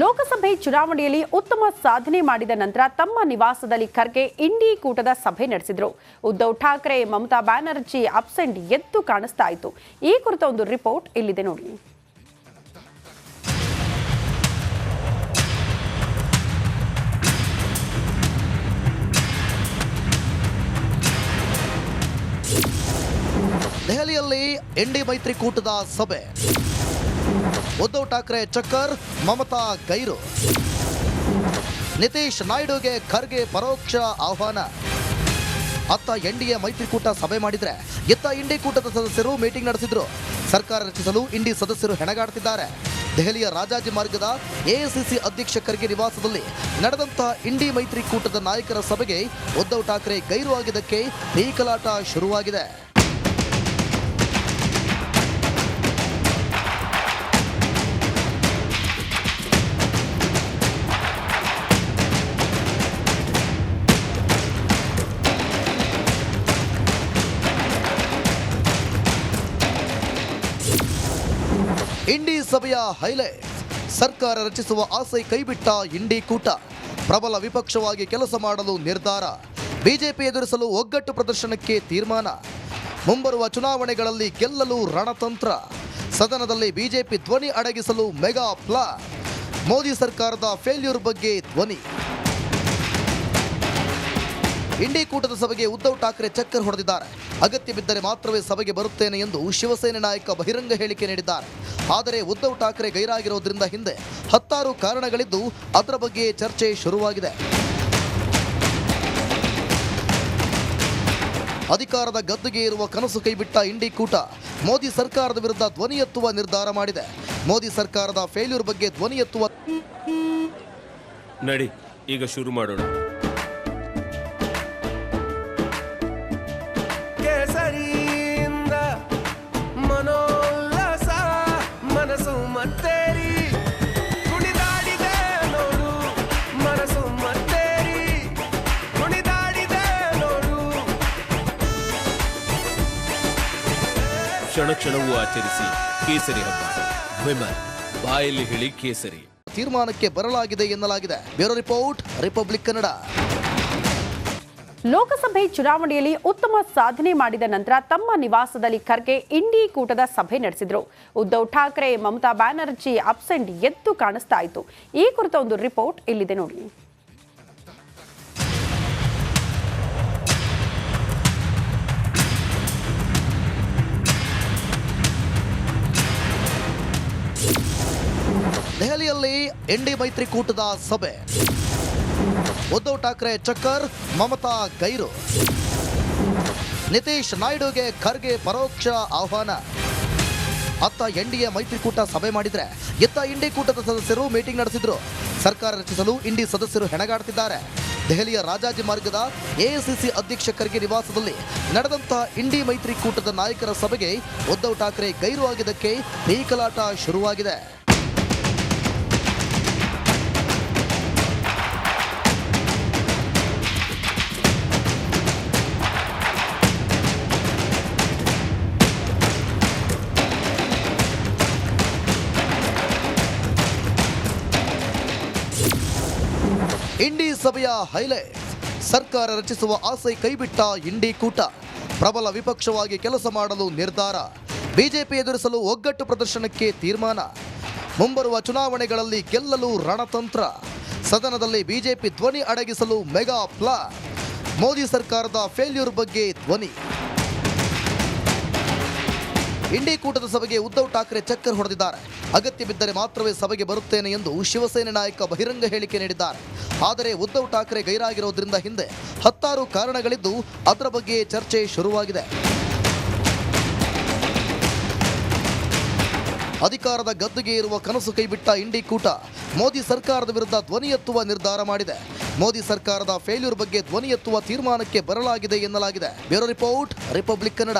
ಲೋಕಸಭೆ ಚುನಾವಣೆಯಲ್ಲಿ ಉತ್ತಮ ಸಾಧನೆ ಮಾಡಿದ ನಂತರ ತಮ್ಮ ನಿವಾಸದಲ್ಲಿ ಖರ್ಗೆ ಇಂಡಿ ಕೂಟದ ಸಭೆ ನಡೆಸಿದರು. ಉದ್ಧವ್ ಠಾಕ್ರೆ, ಮಮತಾ ಬ್ಯಾನರ್ಜಿ ಅಬ್ಸೆಂಟ್ ಎದ್ದು ಕಾಣಿಸ್ತಾ ಇತ್ತು. ಈ ಕುರಿತ ಒಂದು ರಿಪೋರ್ಟ್ ಇಲ್ಲಿದೆ ನೋಡಿ. ದೆಹಲಿಯಲ್ಲಿ ಎನ್ಡಿ ಮೈತ್ರಿಕೂಟದ ಸಭೆ. ಉದ್ಧವ್ ಠಾಕ್ರೆ, ಚಕ್ಕರ್, ಮಮತಾ, ಗೈರು. ನಿತೀಶ್ ನಾಯ್ಡುಗೆ ಖರ್ಗೆ ಪರೋಕ್ಷ ಆಹ್ವಾನ. ಅತ್ತ ಎನ್ಡಿಎ ಮೈತ್ರಿಕೂಟ ಸಭೆ ಮಾಡಿದ್ರೆ, ಇತ್ತ ಇಂಡಿ ಕೂಟದ ಸದಸ್ಯರು ಮೀಟಿಂಗ್ ನಡೆಸಿದ್ರು. ಸರ್ಕಾರ ರಚಿಸಲು ಇಂಡಿ ಸದಸ್ಯರು ಹೆಣಗಾಡ್ತಿದ್ದಾರೆ. ದೆಹಲಿಯ ರಾಜಾಜಿ ಮಾರ್ಗದ ಎಐಸಿಸಿ ಅಧ್ಯಕ್ಷ ಖರ್ಗೆ ನಿವಾಸದಲ್ಲಿ ನಡೆದಂತಹ ಇಂಡಿ ಮೈತ್ರಿಕೂಟದ ನಾಯಕರ ಸಭೆಗೆ ಉದ್ಧವ್ ಠಾಕ್ರೆ ಗೈರು ಆಗಿದ್ದಕ್ಕೆ ಭೀಕಲಾಟ ಶುರುವಾಗಿದೆ. ಇಂಡಿ ಸಭೆಯ ಹೈಲೈಟ್. ಸರ್ಕಾರ ರಚಿಸುವ ಆಸೆ ಕೈಬಿಟ್ಟ ಇಂಡಿ ಕೂಟ. ಪ್ರಬಲ ವಿಪಕ್ಷವಾಗಿ ಕೆಲಸ ಮಾಡಲು ನಿರ್ಧಾರ. ಬಿಜೆಪಿ ಎದುರಿಸಲು ಒಗ್ಗಟ್ಟು ಪ್ರದರ್ಶನಕ್ಕೆ ತೀರ್ಮಾನ. ಮುಂಬರುವ ಚುನಾವಣೆಗಳಲ್ಲಿ ಗೆಲ್ಲಲು ರಣತಂತ್ರ. ಸದನದಲ್ಲಿ ಬಿಜೆಪಿ ಧ್ವನಿ ಅಡಗಿಸಲು ಮೆಗಾ ಪ್ಲಾನ್. ಮೋದಿ ಸರ್ಕಾರದ ಫೇಲ್ಯೂರ್ ಬಗ್ಗೆ ಧ್ವನಿ. ಇಂಡಿ ಕೂಟದ ಸಭೆಗೆ ಉದ್ಧವ್ ಠಾಕ್ರೆ ಚಕ್ಕರ್ ಹೊಡೆದಿದ್ದಾರೆ. ಅಗತ್ಯ ಬಿದ್ದರೆ ಮಾತ್ರವೇ ಸಭೆಗೆ ಬರುತ್ತೇನೆ ಎಂದು ಶಿವಸೇನೆ ನಾಯಕ ಬಹಿರಂಗ ಹೇಳಿಕೆ ನೀಡಿದ್ದಾರೆ. ಆದರೆ ಉದ್ಧವ್ ಠಾಕ್ರೆ ಗೈರಾಗಿರೋದ್ರಿಂದ ಹಿಂದೆ ಹತ್ತಾರು ಕಾರಣಗಳಿದ್ದು ಅದರ ಬಗ್ಗೆ ಚರ್ಚೆ ಶುರುವಾಗಿದೆ. ಅಧಿಕಾರದ ಗದ್ದುಗೆ ಇರುವ ಕನಸು ಕೈಬಿಟ್ಟ ಇಂಡಿ ಕೂಟ ಮೋದಿ ಸರ್ಕಾರದ ವಿರುದ್ಧ ಧ್ವನಿ ಎತ್ತುವ ನಿರ್ಧಾರ ಮಾಡಿದೆ. ಮೋದಿ ಸರ್ಕಾರದ ಫೇಲ್ಯೂರ್ ಬಗ್ಗೆ ಧ್ವನಿ ಎತ್ತುವ ನಡಿ, ಈಗ ಶುರು ಮಾಡೋಣ. ಮತ್ತೇರಿ? ಕುಣಿದಾಡಿದೆ ನೋಡು ಮನಸ್ಸು ಮತ್ತೇರಿ? ಕುಣಿದಾಡಿದೆ ನೋಡು. ಕ್ಷಣ ಕ್ಷಣವೂ ಆಚರಿಸಿ ಕೇಸರಿ ಹಬ್ಬ. ವಿಮಲ್ ಬಾಯಲ್ಲಿ ಹೇಳಿ ಕೇಸರಿ. ತೀರ್ಮಾನಕ್ಕೆ ಬರಲಾಗಿದೆ ಎನ್ನಲಾಗಿದೆ. Bureau report Republic Kannada. ಲೋಕಸಭೆ ಚುನಾವಣೆಯಲ್ಲಿ ಉತ್ತಮ ಸಾಧನೆ ಮಾಡಿದ ನಂತರ ತಮ್ಮ ನಿವಾಸದಲ್ಲಿ ಖರ್ಗೆ ಇಂಡಿ ಕೂಟದ ಸಭೆ ನಡೆಸಿದರು. ಉದ್ಧವ್ ಠಾಕ್ರೆ, ಮಮತಾ ಬ್ಯಾನರ್ಜಿ ಅಬ್ಸೆಂಟ್ ಎದ್ದು ಕಾಣಿಸ್ತಾ ಇತ್ತು. ಈ ಕುರಿತ ಒಂದು ರಿಪೋರ್ಟ್ ಇಲ್ಲಿದೆ ನೋಡಿ. ದೆಹಲಿಯಲ್ಲಿ ಎನ್ಡಿ ಮೈತ್ರಿಕೂಟದ ಸಭೆ. ಉದ್ಧವ್ ಠಾಕ್ರೆ, ಚಕ್ಕರ್, ಮಮತಾ, ಗೈರು. ನಿತೀಶ್ ನಾಯ್ಡುಗೆ ಖರ್ಗೆ ಪರೋಕ್ಷ ಆಹ್ವಾನ. ಅತ್ತ ಎನ್ಡಿಎ ಮೈತ್ರಿಕೂಟ ಸಭೆ ಮಾಡಿದ್ರೆ, ಇತ್ತ ಇಂಡಿ ಕೂಟದ ಸದಸ್ಯರು ಮೀಟಿಂಗ್ ನಡೆಸಿದ್ರು. ಸರ್ಕಾರ ರಚಿಸಲು ಇಂಡಿ ಸದಸ್ಯರು ಹೆಣಗಾಡ್ತಿದ್ದಾರೆ. ದೆಹಲಿಯ ರಾಜಾಜಿ ಮಾರ್ಗದ ಎಐಸಿಸಿ ಅಧ್ಯಕ್ಷ ಖರ್ಗೆ ನಿವಾಸದಲ್ಲಿ ನಡೆದಂತಹ ಇಂಡಿ ಮೈತ್ರಿಕೂಟದ ನಾಯಕರ ಸಭೆಗೆ ಉದ್ಧವ್ ಠಾಕ್ರೆ ಗೈರು ಆಗಿದ್ದಕ್ಕೆ ಶುರುವಾಗಿದೆ. ಸಭೆಯ ಹೈಲೈಟ್ ಸರ್ಕಾರ ರಚಿಸುವ ಆಸೆ ಕೈಬಿಟ್ಟ ಇಂಡಿ ಕೂಟ. ಪ್ರಬಲ ವಿಪಕ್ಷವಾಗಿ ಕೆಲಸ ಮಾಡಲು ನಿರ್ಧಾರ. ಬಿಜೆಪಿ ಎದುರಿಸಲು ಒಗ್ಗಟ್ಟು ಪ್ರದರ್ಶನಕ್ಕೆ ತೀರ್ಮಾನ. ಮುಂಬರುವ ಚುನಾವಣೆಗಳಲ್ಲಿ ಗೆಲ್ಲಲು ರಣತಂತ್ರ. ಸದನದಲ್ಲಿ ಬಿಜೆಪಿ ಧ್ವನಿ ಅಡಗಿಸಲು ಮೆಗಾ ಪ್ಲಾನ್. ಮೋದಿ ಸರ್ಕಾರದ ಫೇಲ್ಯೂರ್ ಬಗ್ಗೆ ಧ್ವನಿ. ಇಂಡಿ ಕೂಟದ ಸಭೆಗೆ ಉದ್ಧವ್ ಠಾಕ್ರೆ ಚಕ್ಕರ್ ಹೊಡೆದಿದ್ದಾರೆ. ಅಗತ್ಯ ಬಿದ್ದರೆ ಮಾತ್ರವೇ ಸಭೆಗೆ ಬರುತ್ತೇನೆ ಎಂದು ಶಿವಸೇನೆ ನಾಯಕ ಬಹಿರಂಗ ಹೇಳಿಕೆ ನೀಡಿದ್ದಾರೆ. ಆದರೆ ಉದ್ಧವ್ ಠಾಕ್ರೆ ಗೈರಾಗಿರೋದ್ರಿಂದ ಹಿಂದೆ ಹತ್ತಾರು ಕಾರಣಗಳಿದ್ದು ಅದರ ಬಗ್ಗೆ ಚರ್ಚೆ ಶುರುವಾಗಿದೆ. ಅಧಿಕಾರದ ಗದ್ದುಗೆ ಇರುವ ಕನಸು ಕೈಬಿಟ್ಟ ಇಂಡಿ ಕೂಟ ಮೋದಿ ಸರ್ಕಾರದ ವಿರುದ್ಧ ಧ್ವನಿ ಎತ್ತುವ ನಿರ್ಧಾರ ಮಾಡಿದೆ. ಮೋದಿ ಸರ್ಕಾರದ ಫೇಲ್ಯೂರ್ ಬಗ್ಗೆ ಧ್ವನಿ ಎತ್ತುವ ತೀರ್ಮಾನಕ್ಕೆ ಬರಲಾಗಿದೆ ಎನ್ನಲಾಗಿದೆ. Bureau report, Republic Kannada.